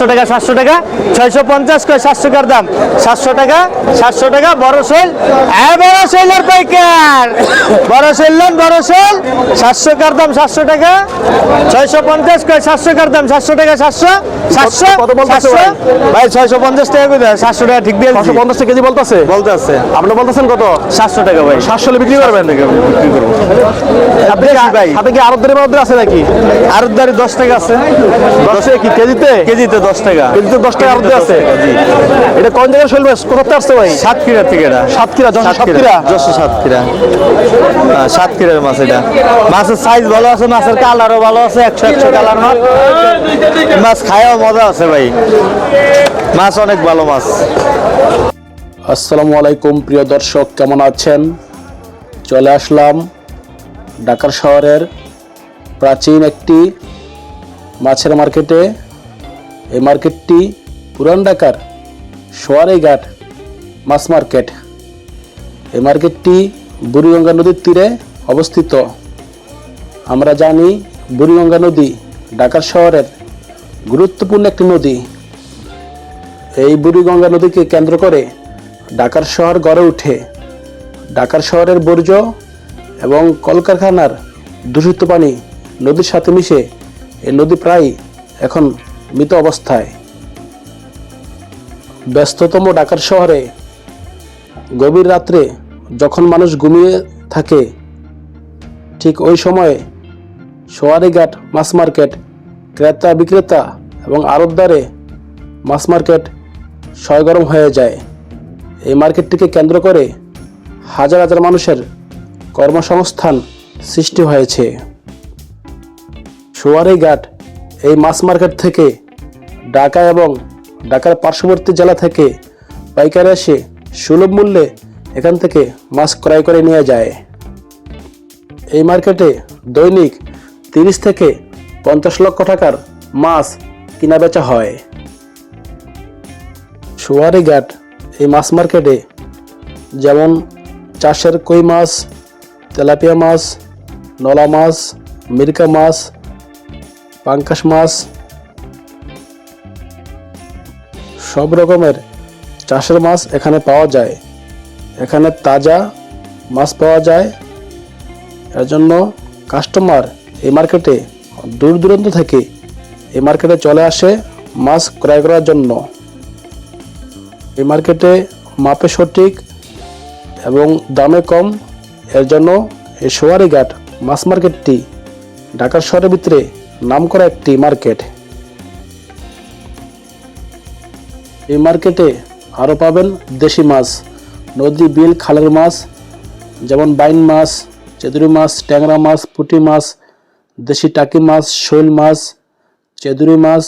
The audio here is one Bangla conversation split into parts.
সাতশো টাকা সাতশো টাকা ছয়শো পঞ্চাশ কয় সাতশো টাকার দাম। সাতশো টাকা সাতশো টাকা বড় সেল হ্যাঁ বড় সেলের পাইকার। বড় সেল নেন বড় সেল। সাতশো টাকার দাম সাতশো টাকা। ছয়শো পঞ্চাশ কয় সাতশো টাকার দাম সাতশো টাকা সাতশো সাতশো সাতশো। ভাই? ছয়শো পঞ্চাশ টাকা করে দেয় সাতশো টাকা ঠিক দিয়ে পাঁচশো পঞ্চাশ কেজি বলতেছে? বলতে আছে আপনি বলতেছেন কত? সাতশো টাকা ভাই। সাতশো হলে বিক্রি করবেন? বিক্রি করব। আপনি ভাই। সাথে কি আরব মধ্যে আছে নাকি? আর দাঁড়ি দশ টাকা আছে। দশে কি কেজিতে? কেজিতে দশ টাকা। কেজিতে দশ টাকা আরব আছে। এটা কোন জায়গায় শৈল মাছ কোথাতে আসছে ভাই? সাতক্ষীরা থেকে এটা। সাতক্ষীরা যশোর সাতক্ষীরা। যশোর সাতক্ষীরা। সাতক্ষীরার মাছ এটা। মাছের সাইজ ভালো আছে মাছের কালারও ভালো আছে একশো একশো কালার মাছ। মাছ খায়ও মজা আছে ভাই। মাছ অনেক ভালো মাছ। আসসালামু আলাইকুম প্রিয় দর্শক কেমন আছেন? চলে আসলাম ঢাকার শহরের প্রাচীন একটি মাছের মার্কেটে। এই মার্কেটটি পুরান ঢাকার সোয়ারিঘাট মাছ মার্কেট। এই মার্কেটটি বুড়িগঙ্গা নদীর তীরে অবস্থিত। আমরা জানি বুড়িগঙ্গা নদী ঢাকার শহরের গুরুত্বপূর্ণ একটি নদী। এই বুড়িগঙ্গা নদীকে কেন্দ্র করে ঢাকার শহর গড়ে ওঠে। ঢাকার শহরের বর্জ্য এবং কলকারখানার দূষিত পানি নদীর সাথে মিশে এই নদী প্রায় এখন মৃত অবস্থায়। ব্যস্ততম ঢাকার শহরে গভীর রাত্রে যখন মানুষ ঘুমিয়ে থাকে, ঠিক ওই সময়ে সোয়ারিঘাট মাছ মার্কেট, ক্রেতা, বিক্রেতা এবং আড়তদারে মাছ মার্কেট সয়গরম হয়ে যায়। এই মার্কেটটিকে কেন্দ্র করে হাজার হাজার মানুষের কর্মসংস্থান সৃষ্টি হয়েছে। সোয়ারিঘাট এই মাছ মার্কেট থেকে ঢাকা এবং ঢাকার পার্শ্ববর্তী জেলা থেকে পাইকারি এসে সুলভ মূল্যে এখান থেকে মাছ ক্রয় করে নিয়ে যায়। এই মার্কেটে দৈনিক তিরিশ থেকে পঞ্চাশ লক্ষ টাকার মাছ কিনা বেচা হয় সুয়ারিঘাট এই মাছ মার্কেটে যেমন চাষের কই মাছ, তেলাপিয়া মাছ, নলা মাছ, মিরকা মাছ পাঙ্কাশ মাছ, সব রকমের চাষের মাছ এখানে পাওয়া যায়। এখানে তাজা মাছ পাওয়া যায়। এর জন্য কাস্টমার এই মার্কেটে দূর দূরান্ত থেকে এই মার্কেটে চলে আসে মাছ ক্রয় করার জন্য। এই মার্কেটে মাপে সঠিক এবং দামে কম, এর জন্য এই সোয়ারিঘাট মাছ মার্কেটটি ঢাকার শহরের ভিতরে নামকরা একটি মার্কেট এই মার্কেটে আরও পাবেন দেশি মাছ, নদী, বিল, খালের মাছ, যেমন বাইন মাছ, চেদুরি মাছ, ট্যাংরা মাছ, পুঁটি মাছ, দেশি টাকি মাছ, শৈল মাছ, চেদুরি মাছ,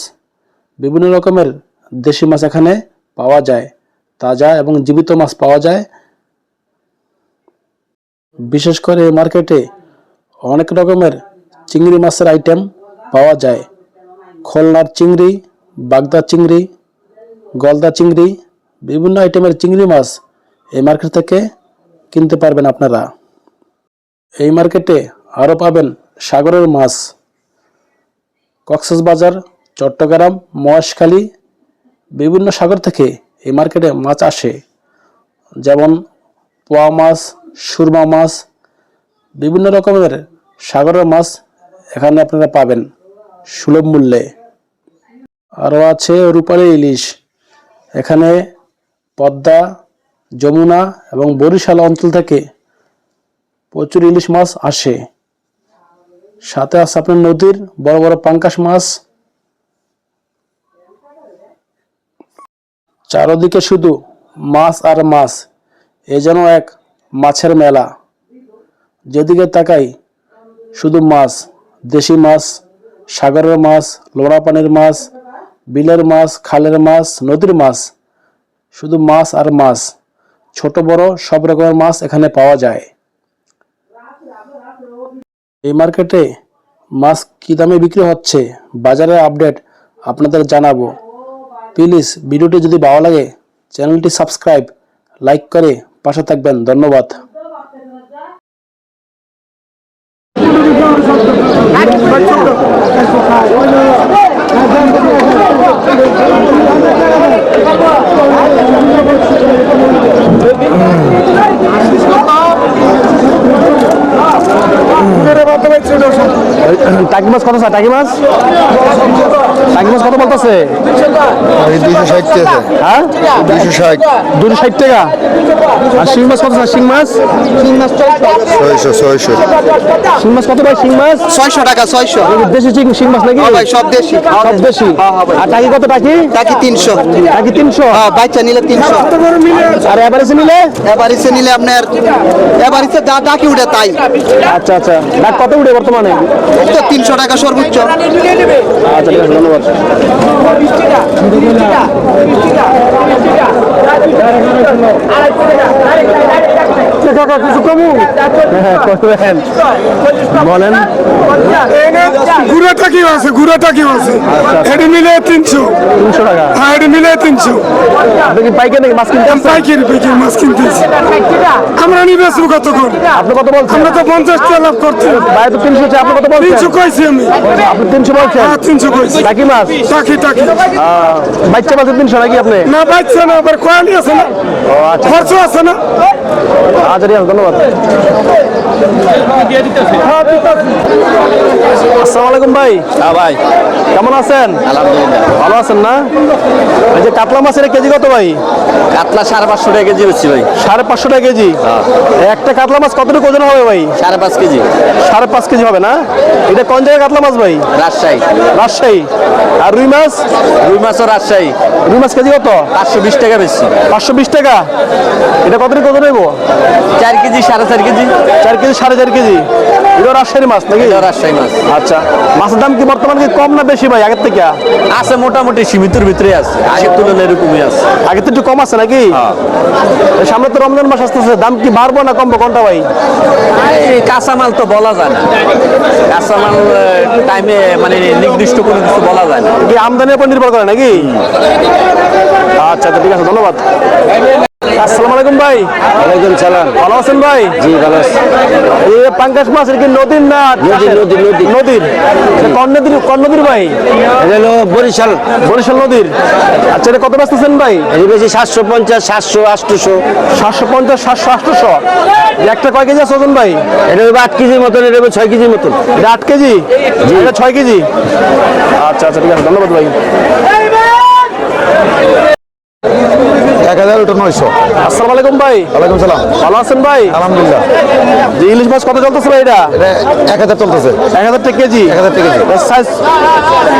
বিভিন্ন রকমের দেশি মাছ এখানে পাওয়া যায়, তাজা এবং জীবিত মাছ পাওয়া যায়। বিশেষ করে এই মার্কেটে অনেক রকমের চিংড়ি মাছের আইটেম পাওয়া যায়। খোলনার চিংড়ি, বাগদা চিংড়ি, গলদা চিংড়ি, বিভিন্ন আইটেমের চিংড়ি মাছ এই মার্কেট থেকে কিনতে পারবেন আপনারা। এই মার্কেটে আরও পাবেন সাগরের মাছ। কক্সবাজার, চট্টগ্রাম, মহেশখালী, বিভিন্ন সাগর থেকে এই মার্কেটে মাছ আসে। যেমন পোয়া মাছ, সুরমা মাছ, বিভিন্ন রকমের সাগরের মাছ এখানে আপনারা পাবেন। সুলভ মূল্যে। আরও আছে রূপালী ইলিশ। এখানে পদ্মা, যমুনা এবং বরিশাল অঞ্চল থেকে প্রচুর ইলিশ মাছ আসে। সাথে আছে আপনার নদীর বড় বড় পাঙ্কাশ মাছ। চারদিকে শুধু মাছ আর মাছ, এ যেন এক মাছের মেলা। যেদিকে তাকাই, শুধু মাছ, দেশি মাছ সাগরের মাছ লোড়া পানির মাছ, বিলের মাছ, খালের মাছ, নদীর মাছ, শুধু মাছ আর মাছ। ছোট, বড় সব রকমের মাছ এখানে পাওয়া যায়। এই মার্কেটে মাছ কী দামে বিক্রি হচ্ছে, বাজারের আপডেট আপনাদের জানাব। প্লিজ ভিডিওটি যদি ভালো লাগে, চ্যানেলটি সাবস্ক্রাইব, লাইক করে পাশে থাকবেন। ধন্যবাদ। টাকি মাছ কত স্যার টাকি মাছ? টাকি মাছ কত বলতেছে? দুইশো ষাট আছে হ্যাঁ? দুইশো ষাট। দুশো ষাট টাকা। আর শিং মাছ কত স্যার শিং মাছ? ছয়শো। ছয়শো শিং মাছ কত ভাই? শিং মাছ? ছয়শো টাকা ছয়শো। দেশি শিং শিং মাছ নাকি? ভাই সব দেশি। সব দেশি। আর টাকি কত টাকি টাকি তিনশো। টাকি তিনশো? হ্যাঁ বাচ্চা নিলে তিনশো। আর এভারেজে নিলে? এবারিসে নিলে আপনার এবারিসে যা ডাকি উঠে তাই। আচ্ছা আচ্ছা। ডাক কত উঠে বর্তমানে? তো তিনশো টাকা সর্বোচ্চ। আচ্ছা ঠিক আছে কাকা কিছু কমু? হ্যাঁ করবেন বলেন। ঘুরাটা কি আছে? ঘুরাটা কি আছে? এটি মিলে তিনশো। তিনশো টাকা। হ্যাঁ মিলে তিনশো পাইকারি মাছ কিনতে? পাইকারি পাইকারি মাছ কিনতেছি আমরা নিয়ে বেসবো কতক্ষণ? আপনি কত বলছেন? আমরা তো পঞ্চাশ টাকা লাভ করছি। বাইরে তো তিনশো হচ্ছে আপনি কত বলছেন? তিনশো কইছি আমি। আপনি তিনশো বলছেন? হ্যাঁ তিনশো কইছি। টাকি মাছ? টাকি টাকি। বাচ্চা মাছের তিনশো নাকি আপনি? না বাচ্চা না আবার কোয়ালি আছে না? আচ্ছা। খরচ আছে না? আচ্ছা ধন্যবাদ। আসসালামু আলাইকুম ভাই। হ্যাঁ ভাই। কেমন আছেন? আলহামদুলিল্লাহ। ভালো আছেন না? এই যে কাতলা মাছের কেজি কত ভাই? কাতলা সাড়ে পাঁচশো টাকা কেজি বেশি ভাই। সাড়ে পাঁচশো টাকা কেজি? একটা কাতলা মাছ কতটুকু ওজন হবে ভাই? সাড়ে পাঁচ কেজি। সাড়ে পাঁচ কেজি হবে না? এটা কোন জায়গায় কাতলা মাছ ভাই? রাজশাহী। রাজশাহী। আর রুই মাছ? রুই মাছও রাজশাহী। রুই মাছ কেজি কত? পাঁচশো বিশ টাকা বেশি। পাঁচশো বিশ টাকা। এটা কতটুকু ওজন হইব? চার কেজি সাড়ে চার কেজি। চার কেজি সাড়ে চার কেজি? এটা রাজশাহী মাছ নাকি? এটাও রাজশাহী মাছ। আচ্ছা মাছের দাম কি বর্তমানে কি কম না বেশি ভাই আগের থেকে? আছে মোটামুটি সীমিতর ভিতরে আছে। আগের তুলনায় এরকমই আছে। আগে তো একটু কম আছে নাকি? সামনে তো রমজান মাস আসতেছে দাম কি বাড়বো না কমবো কোনটা ভাই? কাঁচামাল তো বলা যায় না। কাঁচামাল টাইমে মানে নির্দিষ্ট কোনো কিছু বলা যায় না। কি আমদানির উপর নির্ভর করে নাকি? আচ্ছা আচ্ছা ঠিক আছে ধন্যবাদ। আসসালামু আলাইকুম ভাই। ওয়ালাইকুম সালাম। ভালো আছেন ভাই? জি ভালো আছি। এই পাঙ্কাশ মাছ কি নদীর না নদীর, নদীর, নদীর। নদীর। কোন নদীর ভাই? এটা হলো বরিশাল। বরিশাল নদীর। আচ্ছা এটা কত ব্যস্তেছেন ভাই? এটি বেশি সাতশো পঞ্চাশ সাতশো আটশোশো। সাতশো পঞ্চাশ সাতশো আটশোশো? একটা কয় কেজি আছে ওজন ভাই? এটা হইবে আট কেজির মতন এটা হইবে ছয় কেজির মতন। এটা আট কেজি? এটা ছয় কেজি? আচ্ছা আচ্ছা ঠিক আছে ধন্যবাদ ভাই। এক হাজার ওটা নয়শো। আসসালামু আলাইকুম ভাই। ওয়ালাইকুম সালাম। ভালো আছেন ভাই? আলহামদুলিল্লাহ। যে ইলিশ মাছ কত চলতেছে ভাই এটা? এক হাজার চলতেছে। এক হাজার টাকা কেজি? এক হাজার টাকা কেজি। সাইজ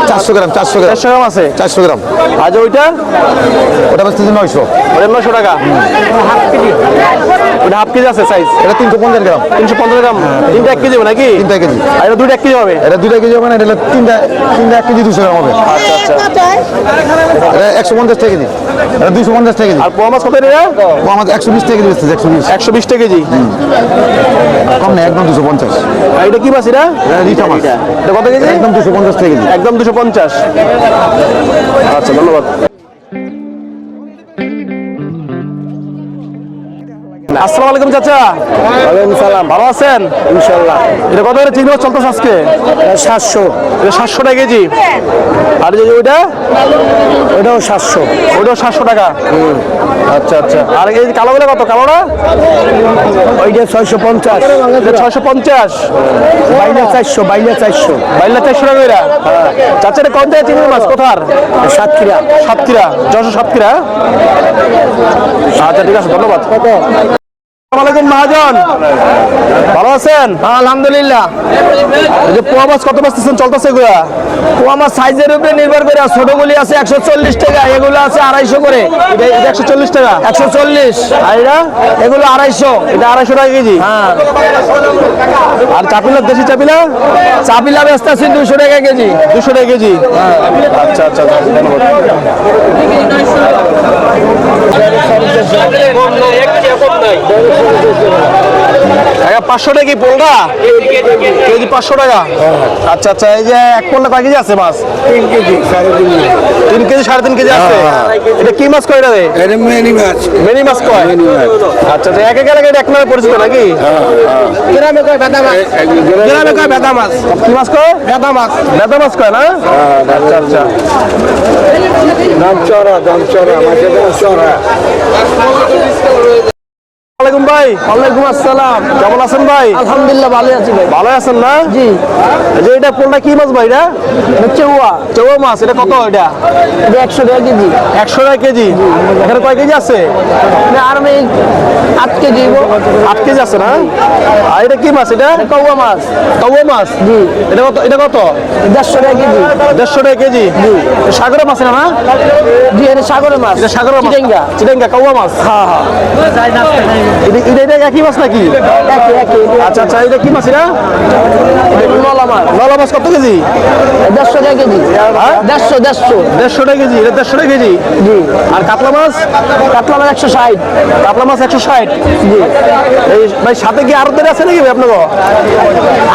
চারশো গ্রাম চারশো গ্রাম। চারশো গ্রাম আছে? চারশো গ্রাম। আজ ওইটা? ওটা বেচতেছে নয়শো। ওটা টাকা? ওটা হাফ কেজি আছে সাইজ এটা তিনশো পঞ্চাশ গ্রাম। তিনশো পঞ্চাশ গ্রাম? তিনটা এক কেজি হবে নাকি? তিনটা কেজি। আর এটা দুইটা এক কেজি হবে? এটা দুইটা কেজি হবে না এটা তিনটা তিনটা এক কেজি দুশো গ্রাম হবে। আচ্ছা আচ্ছা। এটা একশো পঞ্চাশ টাকা কেজি। এটা দুইশো পঞ্চাশ টাকা কেজি। আর পোয়া মাছ কত এটা? ও মাছ একশো বিশ টাকা কেজি একশো বিশ। একশো বিশ টাকা কেজি? কম না একদম দুশো পঞ্চাশ। আর এটা কি মাছ এটা? রিটা মাছ। এটা কত কেজি? একদম দুশো পঞ্চাশ টাকা কেজি। একদম দুশো পঞ্চাশ। আচ্ছা ধন্যবাদ। আসসালামু আলাইকুম চাচা। ওয়ালাইকুম সালাম। ভালো আছেন? ইনশাআল্লাহ এটা কত করে চিংড়ি মাছ চলতেছে আজকে? সাতশো। এটা সাতশো টাকা কেজি। আর যে ওইটা? ওইটাও সাতশো। ওইটাও সাতশো টাকা। আচ্ছা আচ্ছা। আর এই কালোগুলো কত? কালোটা? ওইটা ছয়শো পঞ্চাশ। ছয়শো পঞ্চাশ। বাইলে চারশো বাইলে চারশো। বাইলে চারশো টাকা এরা চাচা এটা কোন জায়গায় চিংড়ি মাছ? কোথার? সাতক্ষীরা। সাতক্ষীরা। যশোর সাতক্ষীরা? আচ্ছা ঠিক আছে ধন্যবাদ। আলাইকুম মহাজন? ভালো আছেন? আলহামদুলিল্লাহ। এই যে পোয়া মাছ কত বাঁচতেছেন? চলতেছে এগুলা। ও আমার সাইজের উপরে নির্ভর করে ছোটগুলি আছে একশো চল্লিশ টাকা এগুলো আছে আড়াইশো করে। এটা এটা একশো চল্লিশ টাকা? একশো চল্লিশ। আর এটা? এগুলো আড়াইশো। এটা আড়াইশো টাকা কেজি? হ্যাঁ। আর চাপিলা দেশি চাপিলা? চাপিলা ব্যস্ত আছে দুশো টাকা কেজি। দুশো টাকা কেজি? আচ্ছা আচ্ছা ধন্যবাদ। টাকা পাঁচশো টাকা কি পোলটা কেজি পাঁচশো টাকা? আচ্ছা আচ্ছা এই যে এক পোলটা কয় কেজি আছে মাছ? তিন কেজি তিন কেজি। সাড়ে তিন কেজি আছে? এটা কি মাছ কয় এটা রে? এটা মেনি মাছ। মেনি মাছ কয়? আচ্ছা আচ্ছা এক এক এলাকায় এক নামে পরিচিত নাকি? গ্রামে কয় বেদা মাছ? গ্রামে কয় বেদা মাছ? কি মাছ কয়? বেদা মাছ। বেদা মাছ কয় না? আচ্ছা আচ্ছা। দাম চড়া দাম চড়া মাছের দাম চড়া। ভাই। ওয়ালাইকুম আসসালাম। কেমন আছেন ভাই? আলহামদুলিল্লাহ ভালো আছি ভাই। ভালো আছেন না? জি। যে এটা পোলটা কি মাছ ভাই এটা? চৌয়া মাছ এটা কত এটা? এটা একশো টাকা কেজি। একশো টাকা কেজি? এখানে কয় কেজি আছে? আর আমি আট কেজি আট কেজি আছে না? আর এটা কি মাছ এটা? কৌয়া মাছ। তবুয়া মাছ? জি। এটা কত এটা কত? দেড়শো টাকা কেজি। দেড়শো টাকা কেজি? সাগরের মাছ না? না জি এটা সাগরের মাছ। এটা সাগরের মাছ। চিটেঙ্গা। চিটেঙ্গা কাউয়া মাছ। হ্যাঁ হ্যাঁ। এটা এটা একই মাছ নাকি? আচ্ছা আচ্ছা এটা কি মাছ এটা? মাছ। কত কেজি? দেড়শো টাকা কেজি। হ্যাঁ? দেড়শো দেড়শো। দেড়শো টাকা কেজি এটা দেড়শো টাকা কেজি? জি। আর কাতলা মাছ? কাতলা মাছ একশো ষাট। কাতলা মাছ একশো ষাট? জি। এই ভাই সাথে কি আরও আছে নাকি ভাই আপনাকে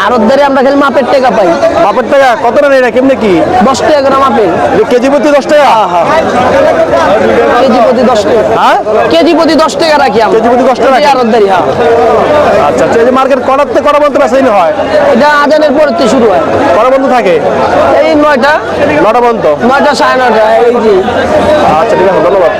আর আমরা খালি মাপের টাকা পাই। বাপের টাকা? কত না এটা? কেমনে কি? দশ টাকা করে মাপের এটা কেজি প্রতি দশ টাকা? কেজি প্রতি দশ টাকা। হ্যাঁ? কেজি প্রতি দশ টাকা রাখি আমরা। কেজি প্রতি দশ টাকা হ্যাঁ আচ্ছা আচ্ছা এই যে মার্কেট করার থেকে করা বেসাই হয়। এটা আজানের পর থেকে শুরু হয়। করা বন্ধ থাকে? এই নয়টা। নটা বন্ধ? নয়টা সাড়ে এই যে। আচ্ছা ঠিক আছে ধন্যবাদ।